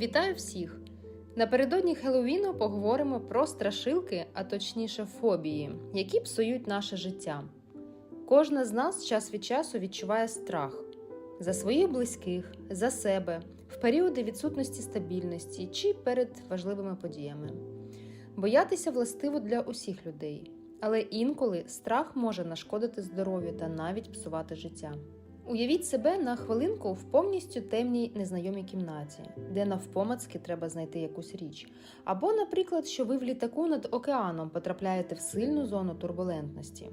Вітаю всіх! Напередодні Хеллоуіну поговоримо про страшилки, а точніше фобії, які псують наше життя. Кожна з нас час від часу відчуває страх за своїх близьких, за себе, в періоди відсутності стабільності чи перед важливими подіями. Боятися властиво для усіх людей, але інколи страх може нашкодити здоров'ю та навіть псувати життя. Уявіть себе на хвилинку в повністю темній незнайомій кімнаті, де навпомацки треба знайти якусь річ. Або, наприклад, що ви в літаку над океаном потрапляєте в сильну зону турбулентності.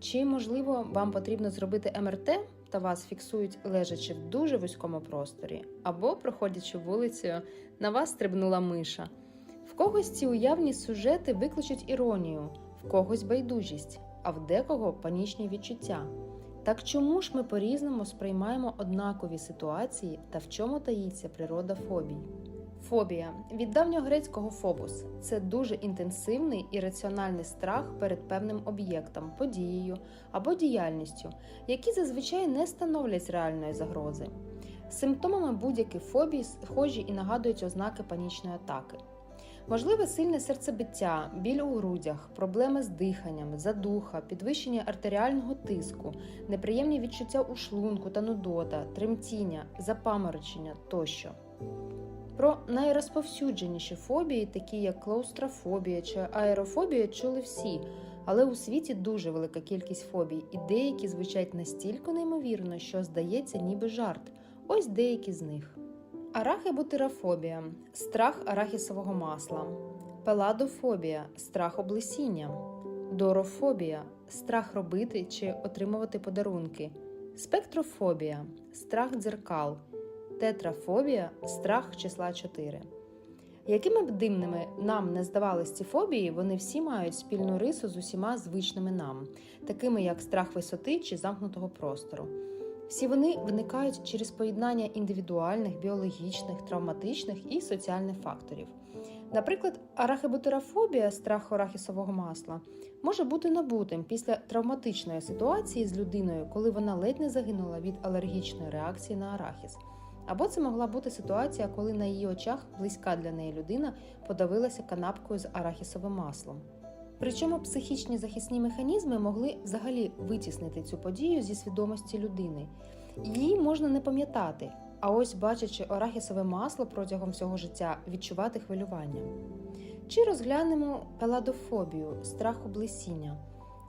Чи, можливо, вам потрібно зробити МРТ та вас фіксують лежачи в дуже вузькому просторі, або, проходячи вулицею, на вас стрибнула миша. В когось ці уявні сюжети викличуть іронію, в когось байдужість, а в декого панічні відчуття. Так чому ж ми по-різному сприймаємо однакові ситуації та в чому таїться природа фобій? Фобія від давньогрецького фобус це дуже інтенсивний і раціональний страх перед певним об'єктом, подією або діяльністю, які зазвичай не становлять реальної загрози. Симптомами будь-яких фобій схожі і нагадують ознаки панічної атаки. Можливе сильне серцебиття, біль у грудях, проблеми з диханням, задуха, підвищення артеріального тиску, неприємні відчуття у шлунку та нудота, тремтіння, запаморочення тощо. Про найрозповсюдженіші фобії, такі як клаустрофобія чи аерофобія, чули всі, але у світі дуже велика кількість фобій, і деякі звучать настільки неймовірно, що здається, ніби жарт. Ось деякі з них. Арахебутерофобія страх арахісового масла, пеладофобія страх облесіння, дорофобія страх робити чи отримувати подарунки, спектрофобія страх дзеркал, тетрафобія страх числа 4. Якими б дивними нам не здавались ці фобії, вони всі мають спільну рису з усіма звичними нам, такими як страх висоти чи замкнутого простору. Всі вони виникають через поєднання індивідуальних, біологічних, травматичних і соціальних факторів. Наприклад, арахебутерофобія, страх арахісового масла, може бути набутим після травматичної ситуації з людиною, коли вона ледь не загинула від алергічної реакції на арахіс. Або це могла бути ситуація, коли на її очах близька для неї людина подавилася канапкою з арахісовим маслом. Причому психічні захисні механізми могли взагалі витіснити цю подію зі свідомості людини. Її можна не пам'ятати, а ось, бачачи арахісове масло протягом всього життя, відчувати хвилювання. Чи розглянемо пеладофобію, страх облесіння.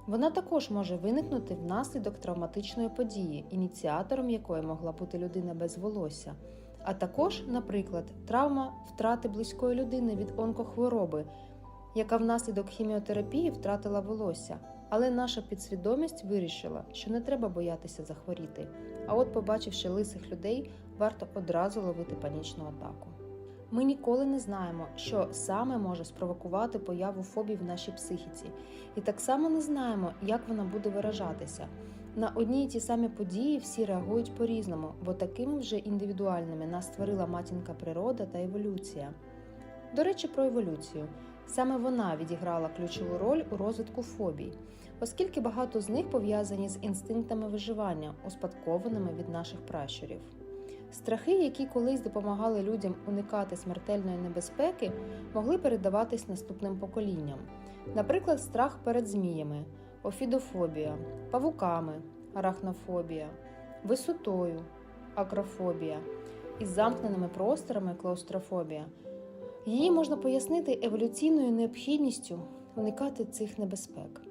Вона також може виникнути внаслідок травматичної події, ініціатором якої могла бути людина без волосся, а також, наприклад, травма втрати близької людини від онкохвороби яка внаслідок хіміотерапії втратила волосся, але наша підсвідомість вирішила, що не треба боятися захворіти. А от, побачивши лисих людей, варто одразу ловити панічну атаку. Ми ніколи не знаємо, що саме може спровокувати появу фобій в нашій психіці, і так само не знаємо, як вона буде виражатися. На одні й ті самі події всі реагують по-різному, бо такими вже індивідуальними нас створила матінка природа та еволюція. До речі, про еволюцію. Саме вона відіграла ключову роль у розвитку фобій, оскільки багато з них пов'язані з інстинктами виживання, успадкованими від наших пращурів. Страхи, які колись допомагали людям уникати смертельної небезпеки, могли передаватись наступним поколінням. Наприклад, страх перед зміями, офідофобія, павуками, арахнофобія, висотою, акрофобія із замкненими просторами клаустрофобія. Її можна пояснити еволюційною необхідністю уникати цих небезпек.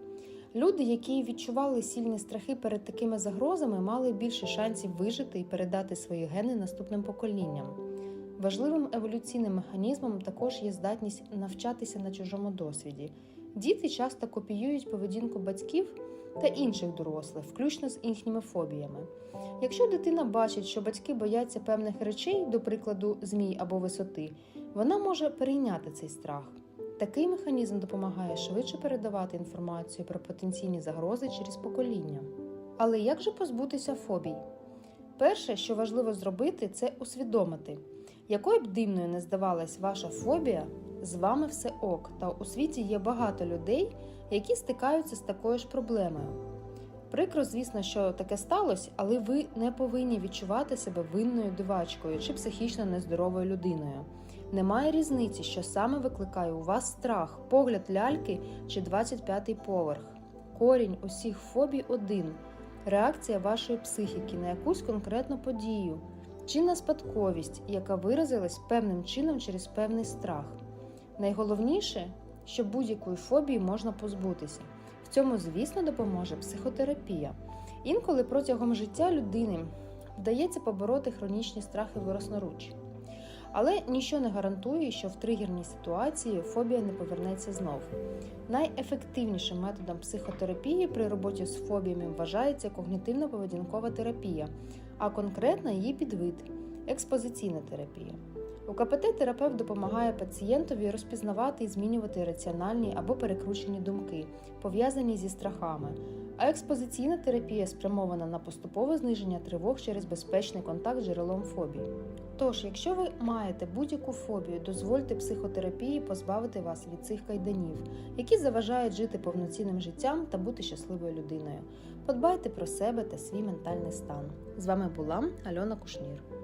Люди, які відчували сильні страхи перед такими загрозами, мали більше шансів вижити і передати свої гени наступним поколінням. Важливим еволюційним механізмом також є здатність навчатися на чужому досвіді. Діти часто копіюють поведінку батьків та інших дорослих, включно з їхніми фобіями. Якщо дитина бачить, що батьки бояться певних речей, до прикладу, змій або висоти, вона може перейняти цей страх. Такий механізм допомагає швидше передавати інформацію про потенційні загрози через покоління. Але як же позбутися фобій? Перше, що важливо зробити, це усвідомити, якою б дивною не здавалась ваша фобія, з вами все ок, та у світі є багато людей, які стикаються з такою ж проблемою. Прикро, звісно, що таке сталося, але ви не повинні відчувати себе винною дивачкою чи психічно нездоровою людиною. Немає різниці, що саме викликає у вас страх, погляд ляльки чи 25-й поверх. Корінь усіх фобій один реакція вашої психіки на якусь конкретну подію, чинна спадковість, яка виразилась певним чином через певний страх. Найголовніше, що будь-якої фобії можна позбутися. В цьому, звісно, допоможе психотерапія. Інколи протягом життя людини вдається побороти хронічні страхи власноруч. Але нічого не гарантує, що в тригерній ситуації фобія не повернеться знов. Найефективнішим методом психотерапії при роботі з фобіями вважається когнітивно-поведінкова терапія, а конкретно її підвид експозиційна терапія. У КПТ терапевт допомагає пацієнтові розпізнавати і змінювати раціональні або перекручені думки, пов'язані зі страхами. А експозиційна терапія спрямована на поступове зниження тривог через безпечний контакт з джерелом фобії. Тож, якщо ви маєте будь-яку фобію, дозвольте психотерапії позбавити вас від цих кайданів, які заважають жити повноцінним життям та бути щасливою людиною. Подбайте про себе та свій ментальний стан. З вами була Альона Кушнір.